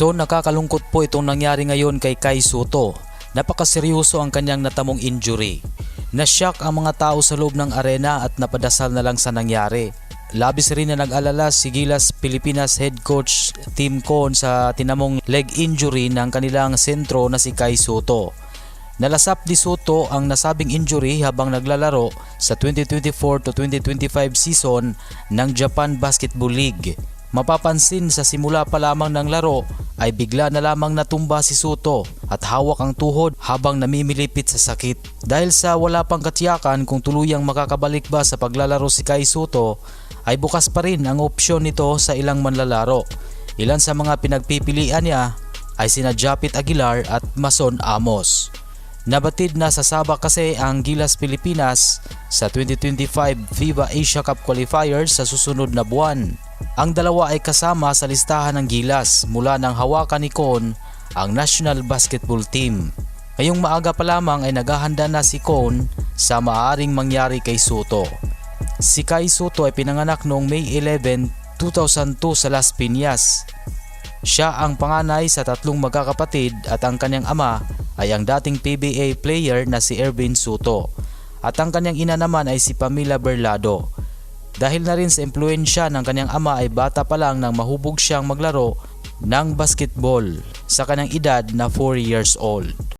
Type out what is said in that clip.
So nakakalungkot po itong nangyari ngayon kay Kai Soto. Napakaseryoso ang kanyang natamong injury. Nashock ang mga tao sa loob ng arena at napadasal na lang sa nangyari. Labis rin na nag-alala si Gilas Pilipinas head coach Tim Con sa tinamong leg injury ng kanilang sentro na si Kai Soto. Nalasap ni Soto ang nasabing injury habang naglalaro sa 2024 to 2025 season ng Japan Basketball League. Mapapansin sa simula pa lamang ng laro ay bigla na lamang natumba si Soto at hawak ang tuhod habang namimilipit sa sakit. Dahil sa wala pang katiyakan kung tuluyang makakabalik ba sa paglalaro si Kai Soto ay bukas pa rin ang opsyon nito sa ilang manlalaro. Ilan sa mga pinagpipilian niya ay sina Japit Aguilar at Mason Amos. Nabatid na sasaba kasi ang Gilas Pilipinas sa 2025 FIBA Asia Cup qualifiers sa susunod na buwan. Ang dalawa ay kasama sa listahan ng Gilas mula nang hawakan ni Con ang National Basketball Team. Ngayong maaga pa lamang ay naghahanda na si Con sa maaring mangyari kay Soto. Si Kai Soto ay pinanganak noong May 11, 2002 sa Las Piñas. Siya ang panganay sa tatlong magkakapatid at ang kanyang ama ay ang dating PBA player na si Ervin Soto. At ang kanyang ina naman ay si Pamela Berlado. Dahil na rin sa impluensya ng kanyang ama ay bata pa lang nang mahubog siyang maglaro ng basketball sa kanyang edad na 4 years old.